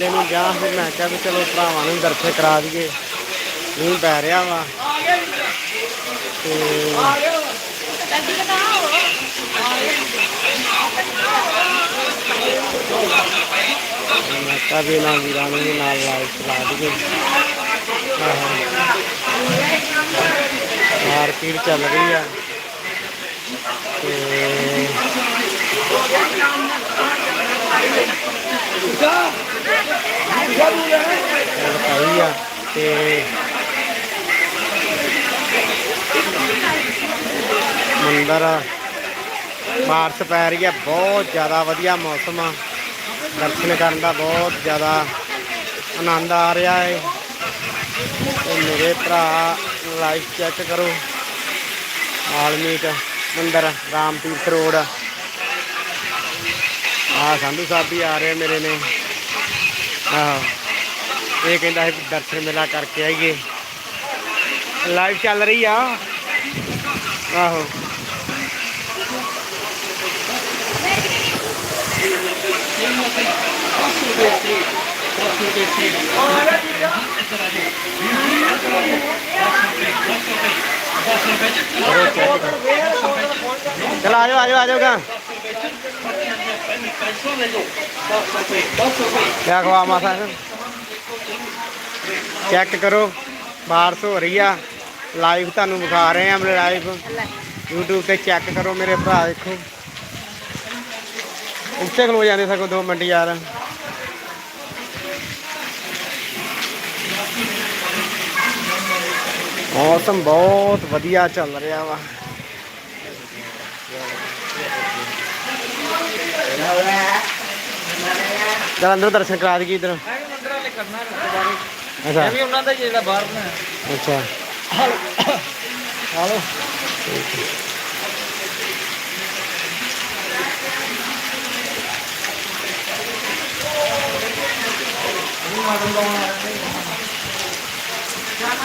ਨੂੰ ਗਿਆ ਫਿਰ ਮੈਂ ਕਿਹਾ ਵੀ ਚਲੋ ਭਰਾਵਾਂ ਨੂੰ ਦਰਸ਼ਨ ਕਰਾ ਦਈਏ। ਮੀਂਹ ਪੈ ਰਿਹਾ ਵਾ। ਤੇ ਮੈਂ ਕਿਹਾ ਵੀ ਇਹਨਾਂ ਵੀਰਾਂ ਨੂੰ ਵੀ ਨਾਲ ਲਾਈਵ ਚਲਾ ਦਈਏ। ਮਾਰਕੀਟ ਚੱਲ ਰਹੀ ਆ। ਤੇ ਆ ਤੇ ਮੰਦਰ ਬਾਰਿਸ਼ ਪੈ ਰਹੀ ਹੈ ਬਹੁਤ ਜ਼ਿਆਦਾ ਵਧੀਆ ਮੌਸਮ ਆ। ਦਰਸ਼ਨ ਕਰਨ ਦਾ ਬਹੁਤ ਜ਼ਿਆਦਾ ਆਨੰਦ ਆ ਰਿਹਾ ਹੈ ਤੇ ਮੇਰੇ ਭਰਾ ਲਾਈਵ ਚੈੱਕ ਕਰੋ। ਆਲਮੀਟ ਮੰਦਰ ਰਾਮ ਤੀਰਥ ਰੋਡ। ਆ ਸੰਧੂ ਸਾਹਿਬ ਵੀ ਆ ਰਹੇ ਮੇਰੇ ਨੇ। ਆਹੋ। ਇਹ ਕਹਿੰਦਾ ਸੀ ਵੀ ਦਰਸ਼ਨ ਮੇਲਾ ਕਰਕੇ ਆਈਏ। ਲਾਈਵ ਚੱਲ ਰਹੀ ਆ। ਆਹੋ। ਚਲ ਆ ਜਾਓ ਆ ਜਾਓ ਆ ਜਾਓ ਗਾ। ਕਿਆ ਖਵਾ ਮਾਸਾ? ਚੈੱਕ ਕਰੋ, ਬਾਰਿਸ਼ ਹੋ ਰਹੀ ਆ। ਲਾਈਵ ਤੁਹਾਨੂੰ ਵਿਖਾ ਰਹੇ ਆ ਮੇਰੇ ਲਾਈਵ YouTube ਤੇ ਚੈੱਕ ਕਰੋ ਮੇਰੇ ਭਰਾ, ਦੇਖੋ। ਉੱਤੇ ਖਲੋ ਜਾਂਦੇ ਸਗੋਂ 2 ਮਿੰਟ ਯਾਰ। ਮੌਸਮ ਬਹੁਤ ਵਧੀਆ ਚੱਲ ਰਿਹਾ ਵਾ। ਚਲ ਦਰਸ਼ਨ ਕਰਾ ਦਈਏ ਇਧਰ। ਅੱਛਾ। ਇਹ ਵੀ ਉਹਨਾਂ ਦਾ ਜਿਹੜਾ ਬਾਹਰ ਨਾ। ਅੱਛਾ। ਹਾਲੋ।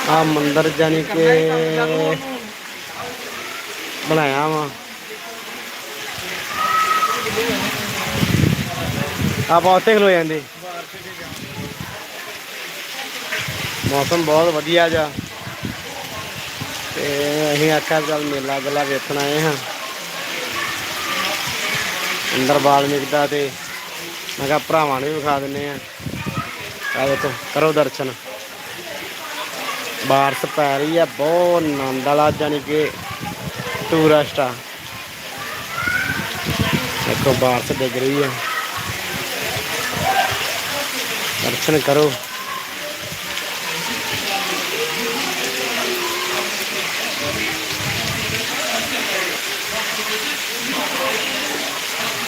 ਆ ਮੰਦਰ ਜਾਨੀ ਕਿ ਬਣਾਇਆ ਵਾ। ਆਪਾਂ ਉੱਥੇ ਖਲੋ ਜਾਂਦੇ। ਮੌਸਮ ਬਹੁਤ ਵਧੀਆ ਜਾ ਤੇ ਅਸੀਂ ਆਖਿਆ ਚੱਲ ਮੇਲਾ ਗਲਾ ਵੇਖਣ ਆਏ ਹਾਂ। ਅੰਦਰ ਬਾਲਮੀਕ ਦਾ ਤੇ ਮੈਂ ਕਿਹਾ ਭਰਾਵਾਂ ਨੂੰ ਵੀ ਵਿਖਾ ਦਿੰਨੇ ਆ ਆ ਦੇਖੋ, ਕਰੋ ਦਰਸ਼ਨ। ਬਾਰਿਸ਼ ਪੈ ਰਹੀ ਆ ਬਹੁਤ ਆਨੰਦ ਵਾਲਾ ਜਾਨੀ ਕਿ ਟੂਰਿਸਟ ਆ। ਦੇਖੋ, ਬਾਰਸ਼ ਡਿੱਗ ਰਹੀ ਆ ਦਰਸ਼ਨ ਕਰੋ।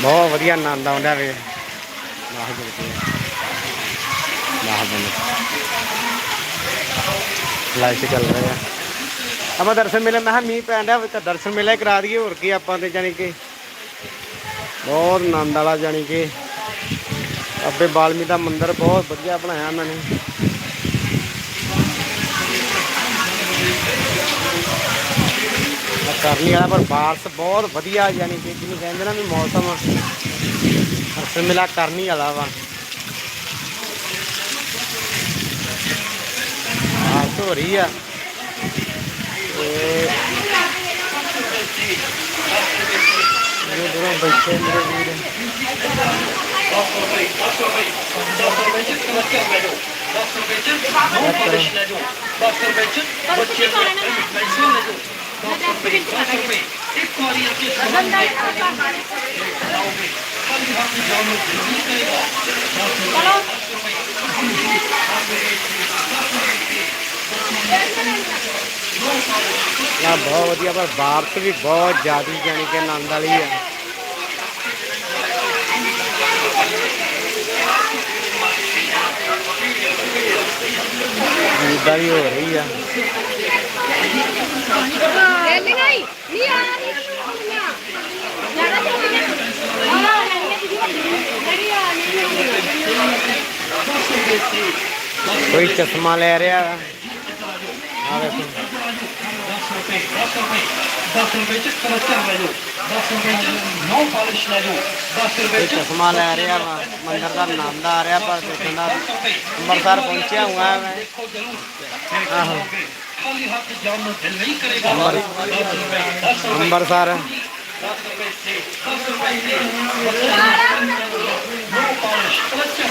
ਬਹੁਤ ਵਧੀਆ ਆਨੰਦ ਆਉਂਦਾ ਵੇ। ਵਾਹ ਜੀ। ਵਾਹ ਬੰਦ ਚੱਲ ਰਿਹਾ ਆਪਾਂ ਦਰਸ਼ਨ ਮੇਲੇ, ਮੈਂ ਕਿਹਾ ਮੀਂਹ ਪੈਣ ਡਿਆ ਤਾਂ ਦਰਸ਼ਨ ਮੇਲਾ ਹੀ ਕਰਾ ਦਈਏ, ਹੋਰ ਕੀ ਆਪਾਂ ਤੇ ਜਾਨੀ ਕਿ। ਬਹੁਤ ਆਨੰਦ ਵਾਲਾ ਜਾਨੀ ਕਿ। ਅੱਬੇ ਬਾਲਮੀ ਦਾ ਮੰਦਿਰ ਬਹੁਤ ਵਧੀਆ ਬਣਾਇਆ ਇਹਨਾਂ ਨੇ ਮੈਂ ਕਰਨੀ ਵਾਲਾ ਪਰ ਬਾਰਿਸ਼ ਬਹੁਤ ਵਧੀਆ ਜਾਨੀ ਕਿ ਜਿਹਨੂੰ ਕਹਿੰਦੇ ਨਾ ਵੀ ਮੌਸਮ ਦਰਸ਼ਨ ਮੇਲਾ ਕਰਨੀ ਵਾਲਾ ਵਾ। ਬਾਰਿਸ਼ ਹੋ ਰਹੀ ਆ। ਤੇ ਮੇਰੇ ਦੂਰੋਂ ਬੈਠੇ ਮੇਰੇ ਵੀਰ ਨਾ ਬਹੁਤ ਵਧੀਆ ਪਰ ਬਾਰਿਸ਼ ਵੀ ਬਹੁਤ ਜ਼ਿਆਦਾ ਜਾਣੀ ਕਿ ਆਨੰਦ ਵਾਲੀ ਆ ਵੀ ਹੋ ਰਹੀ ਆ eh. Ah, ah, ਕੋਈ ਚਸ਼ਮਾ ਲੈ ਰਿਹਾ ਆ ਵੇਖੋ। 10 ਰੁਪਏ ਚ ਕਲਚਰ ਲੈ ਜਾਓ 10 ਰੁਪਏ ਚ ਨੋ ਪਾਲਿਸ਼ ਲੈ ਜਾਓ 10 ਰੁਪਏ ਚ ਚਸ਼ਮਾ ਲੈ ਰਿਹਾ ਵਾ ਮੰਦਰ ਦਾ ਆਨੰਦ ਆ ਰਿਹਾ ਪਰ ਦੇਖਣ ਦਾ ਅੰਮ੍ਰਿਤਸਰ ਪਹੁੰਚਿਆ ਹੋਇਆ ਮੈਂ। ਦੇਖੋ ਜਰੂਰ ਆਹੋ। ਖਾਲੀ ਹੱਥ ਜਾਣ ਨੂੰ ਦਿਲ ਨਹੀਂ ਕਰੇਗਾ। 10 ਰੁਪਏ 10 ਰੁਪਏ ਅੰਮ੍ਰਿਤਸਰ 10 ਰੁਪਏ ਤੇ 10 ਰੁਪਏ ਤੇ ਨੋ ਪਾਲਿਸ਼ ਕਲਚਰ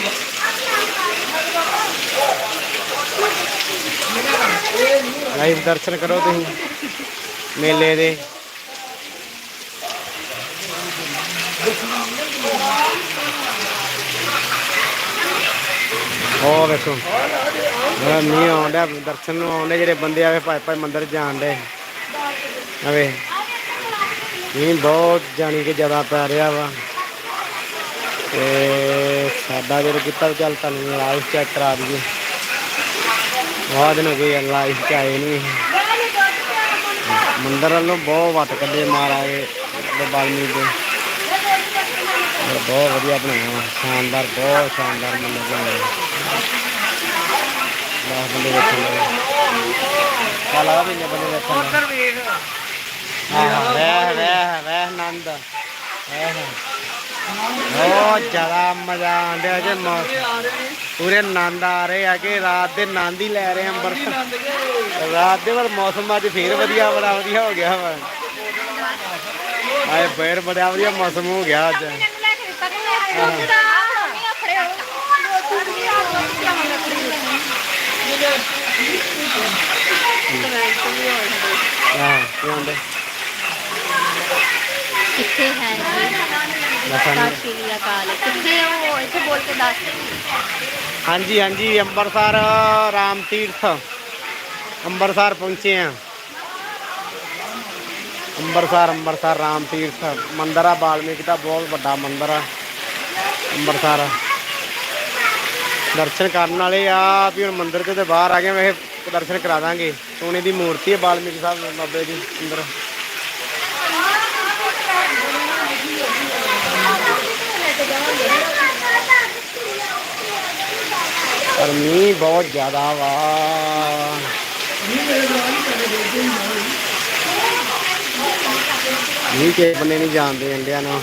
ਲਾਈਵ ਦਰਸ਼ਨ ਕਰੋ ਤੁਸੀਂ। ਮੇਲੇ ਦੇ। ਉਹ ਵੇਖੋ ਬੜਾ ਮੀਂਹ ਆਉਂਦਾ ਦਰਸ਼ਨ ਨੂੰ ਆਉਂਦੇ ਜਿਹੜੇ ਬੰਦੇ ਆਵੇ ਭਾਈ ਭਾਈ ਮੰਦਿਰ ਜਾਣ ਦੇ ਆਵੇ, ਮੀਂਹ ਬਹੁਤ ਜਾਣੀ ਕਿ ਜ਼ਿਆਦਾ ਪੈ ਰਿਹਾ ਵਾ। ਤੇ ਸਾਡਾ ਜਿਹੜਾ ਕੀਤਾ ਵੀ ਚੱਲ ਤੁਹਾਨੂੰ ਲਾਈਵ ਚੈੱਕ ਕਰਾ ਦਈਏ। ਬਹੁਤ ਦਿਨ ਹੋ ਗਏ ਲਾਈਵ ਚ ਆਏ ਨਹੀਂ ਮੰਦਰ ਵੱਲੋਂ ਬਹੁਤ ਵੱਟ ਕੱਢੇ ਮਹਾਰਾਜ ਦੇ ਬਾਲਮੀਕ ਦੇ। ਬਹੁਤ ਵਧੀਆ ਬਣਾਇਆ ਸ਼ਾਨਦਾਰ, ਬਹੁਤ ਸ਼ਾਨਦਾਰ ਮੰਦਰ ਬਣਾਇਆ। ਬਹੁਤ ਬੰਦੇ ਵੇਖਣ ਲੱਗੇ ਕਾਲਾ ਵੀ ਨੇ ਬੰਦੇ ਵੇਖਣ ਲੱਗੇ ਆਹ ਵਹਿ ਵਹਿ ਵਹਿ ਆਨੰਦ ਵਹਿ ਬਹੁਤ ਜ਼ਿਆਦਾ ਮਜ਼ਾ ਆਉਂਦਾ ਜੇ ਮੌਸਮ। ਆ ਪੂਰੇ ਆਨੰਦ ਆ ਰਹੇ ਆ ਕਿ ਰਾਤ ਦੇ ਆਨੰਦ ਹੀ ਲੈ ਰਹੇ ਆ ਰਾਤ ਦੇ ਵਾਰ ਮੌਸਮ ਅੱਜ ਫੇਰ ਵਧੀਆ, ਬੜਾ ਵਧੀਆ ਹੋ ਗਿਆ ਵਾ। ਆਏ ਫੇਰ ਬੜਾ ਵਧੀਆ ਮੌਸਮ ਹੋ ਗਿਆ ਅੱਜ। ਹਾਂ। ਕੀ ਹੁੰਦੇ ਕਿੱਥੇ ਹੈ ਦੱਸਾਂ ਸਤਿ ਸ਼੍ਰੀ ਅਕਾਲ ਕਿੱਥੇ ਉਹ? ਇੱਥੇ ਬੋਲ ਕੇ ਦੱਸ ਹਾਂਜੀ ਹਾਂਜੀ ਅੰਮ੍ਰਿਤਸਰ ਰਾਮ ਤੀਰਥ ਅੰਮ੍ਰਿਤਸਰ ਪਹੁੰਚੇ ਆ ਅੰਮ੍ਰਿਤਸਰ ਅੰਮ੍ਰਿਤਸਰ ਰਾਮ ਤੀਰਥ ਮੰਦਿਰ ਆ ਬਾਲਮੀਕ ਦਾ ਬਹੁਤ ਵੱਡਾ ਮੰਦਿਰ ਆ। ਅੰਮ੍ਰਿਤਸਰ। ਦਰਸ਼ਨ ਕਰਨ ਵਾਲੇ ਆ ਵੀ ਹੁਣ ਮੰਦਿਰ ਦੇ ਬਾਹਰ ਆ ਗਏ ਵੇ ਦਰਸ਼ਨ ਕਰਾ ਦਾਂਗੇ। ਸੋਨੇ ਦੀ ਮੂਰਤੀ ਹੈ ਬਾਲਮੀਕ ਸਾਹਿਬ ਬਾਬੇ ਦੀ ਅੰਦਰ। ਪਰ ਮੀਂਹ ਬਹੁਤ ਜ਼ਿਆਦਾ ਵਾ ਮੀਂਹ ਕੇ ਬੰਨੇ ਨਹੀਂ ਜਾਣਦੇ ਇੰਡੀਆ ਨੂੰ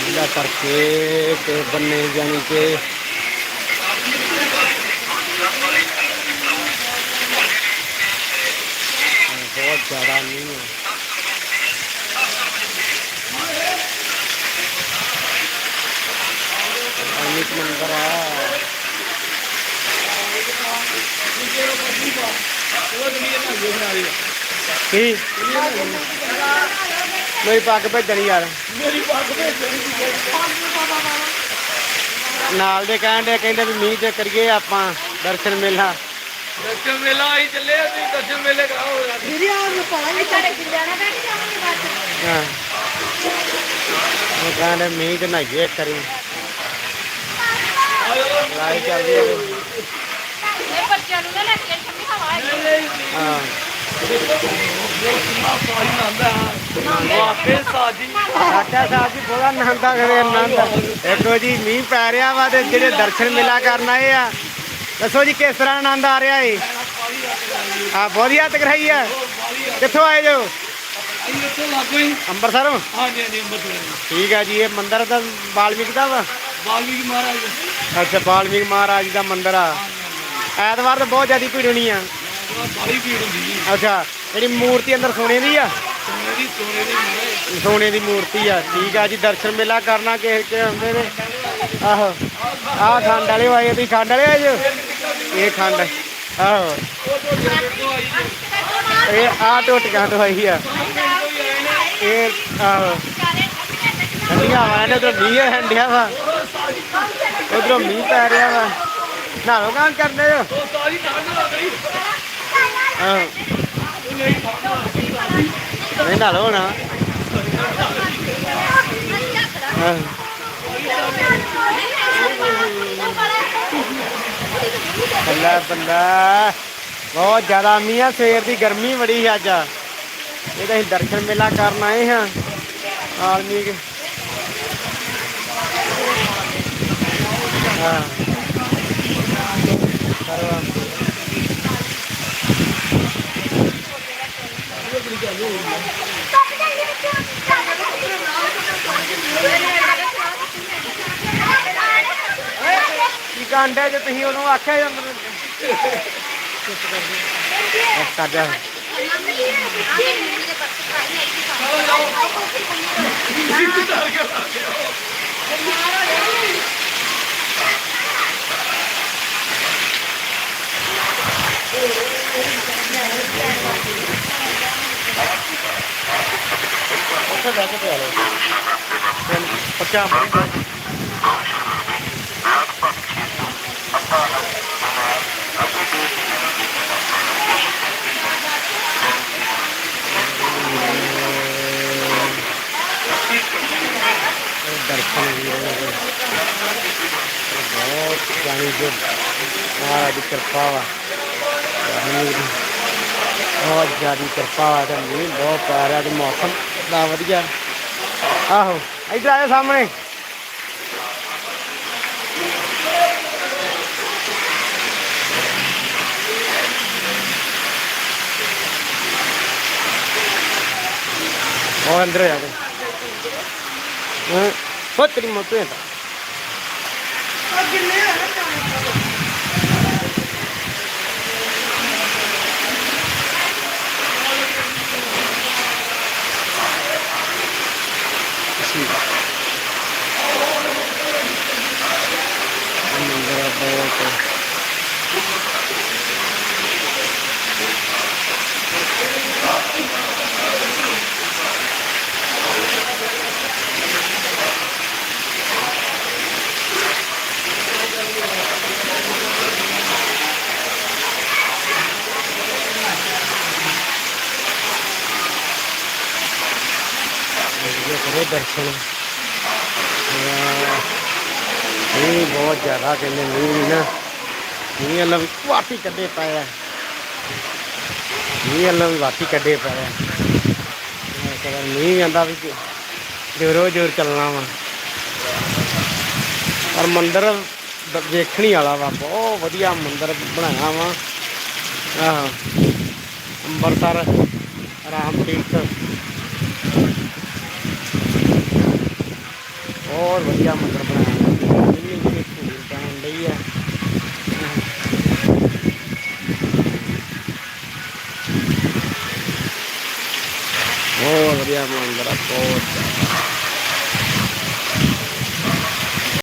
ਇਹਦਾ ਕਰਕੇ ਤੇ ਬੰਨੇ ਜਾਣੀ ਕਿ ਬਹੁਤ ਜ਼ਿਆਦਾ ਮੀਂਹ ਹੈ ਅਨਿਕ ਨੰਬਰ ਆ ਕੀ? ਮੇਰੀ ਪੱਗ ਭੇਜਣੀ ਯਾਰ। ਮੇਰੀ ਪੱਗ ਭੇਜਣੀ ਨਾਲ ਦੇ ਕਹਿਣ ਦੇ ਕਹਿੰਦੇ ਵੀ ਮੀਂਹ ਤੇ ਕਰੀਏ ਆਪਾਂ ਦਰਸ਼ਨ ਮੇਲਾ। ਦਰਸ਼ਨ ਮੇਲਾ ਆਈ ਚੱਲੇ ਅਸੀਂ ਦਰਸ਼ਨ ਮੇਲੇ ਕਰਾਓ। ਵੀਰੇ ਆਹ ਨੂੰ ਨਹੀਂ। ਸਾਡੇ ਜਿੰਦਿਆਣਾ ਬੈਠ ਜਾਵਾਂਗੇ ਬਸ। ਹਾਂ। ਉਹ ਕਹਿੰਦੇ ਮੀਂਹ ਤੇ ਨਹਾਈਏ ਕਰੀ ਲਾਈ ਚੱਲਦੀ ਹੈ। ਇਹ ਬੱਚਿਆਂ ਨੂੰ ਨਾ ਲੈ ਕੇ ਠੰਡੀ ਹਵਾ ਹੈ। ਹਾਂ ਵਾਪੇ ਸਾਜੀ ਆਟਾ ਸਾਹਿਬ ਜੀ ਬੋਲਾ ਆਨੰਦਾ ਕਰੇ ਆਨੰਦ ਦੇਖੋ ਜੀ ਮੀਂਹ ਪੈ ਰਿਹਾ ਵਾ ਤੇ ਜਿਹੜੇ ਦਰਸ਼ਨ ਮੇਲਾ ਕਰਨ ਆਏ ਆ ਦੱਸੋ ਜੀ ਕਿਸ ਤਰ੍ਹਾਂ ਆਨੰਦ ਆ ਰਿਹਾ ਏ? ਆ ਵਧੀਆ ਤਕਰਾਈ ਆ। ਕਿੱਥੋਂ ਆਏ ਜੋ ਉੱਥੋਂ ਲੱਗੋ ਹੀ ਅੰਮ੍ਰਿਤਸਰੋਂ ਹਾਂਜੀ ਹਾਂਜੀ ਅੰਮ੍ਰਿਤਸਰ ਠੀਕ ਆ ਜੀ ਇਹ ਮੰਦਿਰ ਦਾ ਬਾਲਮੀਕ ਦਾ ਵਾ? ਵਾਲਮੀਕੀ ਮਹਾਰਾਜ। ਅੱਛਾ ਬਾਲਮੀਕ ਮਹਾਰਾਜ ਦਾ ਮੰਦਿਰ ਆ। ਐਤਵਾਰ ਤਾਂ ਬਹੁਤ ਜ਼ਿਆਦਾ ਭੀੜ ਹੋਣੀ ਆ। ਬੜਾ ਬੜੀ ਭੀੜ ਹੁੰਦੀ ਜੀ। ਅੱਛਾ ਜਿਹੜੀ ਮੂਰਤੀ ਅੰਦਰ ਸੋਨੇ ਦੀ ਆ? ਸੋਨੇ ਦੀ ਸੋਨੇ ਦੀ ਮਹਾਰਾਜ ਸੋਨੇ ਦੀ ਮੂਰਤੀ ਆ ਠੀਕ ਆ ਜੀ ਦਰਸ਼ਨ ਮੇਲਾ ਕਰਨਾ ਕਿਸੇ ਕੇ ਹੁੰਦੇ ਨੇ। ਆਹੋ ਆਹ ਖੰਡ ਵਾਲੇ ਆਏ ਤੁਸੀਂ ਖੰਡ ਵਾਲੇ ਆਏ ਜੋ? ਇਹ ਖੰਡ ਆਹੋ। ਇਹ ਆ ਟੋਟੀਆਂ ਤੋਂ ਆਈ ਆ। ਇਹ ਆਹੋ। ਠੰਡੀਆਂ ਹਵਾ ਨੇ ਉਧਰ ਮੀਂਹ ਹੰਡਿਆ ਵਾ ਉਧਰੋਂ ਮੀਂਹ ਪੈ ਰਿਹਾ ਵਾ। ਨਾਲੋ ਕੰਮ ਕਰਦੇ ਹੋ। ਉਹ ਸਾਰੀ ਠੰਡ ਲੱਗ ਗਈ ਆਹੋ ਨਹੀਂ, ਨਾਲੋ ਨਾ ਆਹੋ ਬੱਲਾ ਬੱਲਾ। ਬਹੁਤ ਜ਼ਿਆਦਾ ਮੀਂਹ ਆ। ਸਵੇਰ ਦੀ ਗਰਮੀ ਬੜੀ ਅੱਜ। ਇਹ ਤਾਂ ਅਸੀਂ ਦਰਸ਼ਨ ਮੇਲਾ ਕਰਨ ਆਏ ਹਾਂ। ਆਲਮੀਕ ਹਾਂ ਪਰ ਕੀ ਕਾਂਡਾ ਜੇ ਤੁਸੀਂ ਉਹਨੂੰ ਆਖਿਆ ਜਾਂਦਾ ਬਸ ਕਰ ਜਾ ਉੱਥੇ ਬਹਿ ਕੇ ਪਿਆ ਲਓ। ਪੱਚਾ ਦਰਸ਼ਨ ਵੀ ਉਹਨਾਂ ਦੇ। ਬਹੁਤ ਜਾਣੀ ਜੋ ਮਹਾਰਾਜ ਦੀ ਕਿਰਪਾ ਵਾ। ਵਾਹਿਗੁਰੂ ਦੀ ਬਹੁਤ ਜ਼ਿਆਦੀ ਕਿਰਪਾ ਵਾ। ਤੇ ਮੀਂਹ ਬਹੁਤ ਪੈ ਰਿਹਾ ਤੇ ਮੌਸਮ। ਦਾ ਵਧੀਆ। ਆਹੋ, ਇੱਧਰ ਆਇਆ ਸਾਹਮਣੇ। ਉਹ ਅੰਦਰ ਜਾ। ਕੇ ਉਹ ਤੇਰੀ ਮੋਟੂ ਹੈ ਤਾਂ ਮੰਦਰ ਬਹੁਤ ਇਹ ਕਰੋ ਦਰਸ਼ਨ ਮੀਂਹ ਬਹੁਤ ਜ਼ਿਆਦਾ ਕਹਿੰਦੇ ਮੀਂਹ ਵੀ ਨਾ। ਮੀਂਹ ਵਾਲਾ ਵੀ ਵਾਟੀ ਕੱਢੇ ਪਏ ਆ। ਮੀਂਹ ਵਾਲਾ ਵੀ ਵਾਟੀ ਕੱਢੇ ਪਏ ਆ। ਮੈਂ ਕਹਿੰਦਾ ਮੀਂਹ ਆਂਦਾ ਵੀ ਜੋਰੋ ਜੋਰ ਚੱਲਣਾ ਵਾ। ਪਰ ਮੰਦਰ ਦ- ਵੇਖਣੀ ਵਾਲਾ ਵਾ। ਬਹੁਤ ਵਧੀਆ ਮੰਦਿਰ ਬਣਾਇਆ ਵਾ। ਆਹ। ਅੰਮ੍ਰਿਤਸਰ ਰਾਮ ਤੀਰਥ ਬਹੁਤ ਵਧੀਆ ਮੰਦਿਰ ਬਣਾਇਆ। ਇੰਨੀ ਧੂੜ ਪੈਣ ਡਈ ਆ ਬਹੁਤ ਵਧੀਆ ਮੰਦਿਰ ਆ ਬਹੁਤ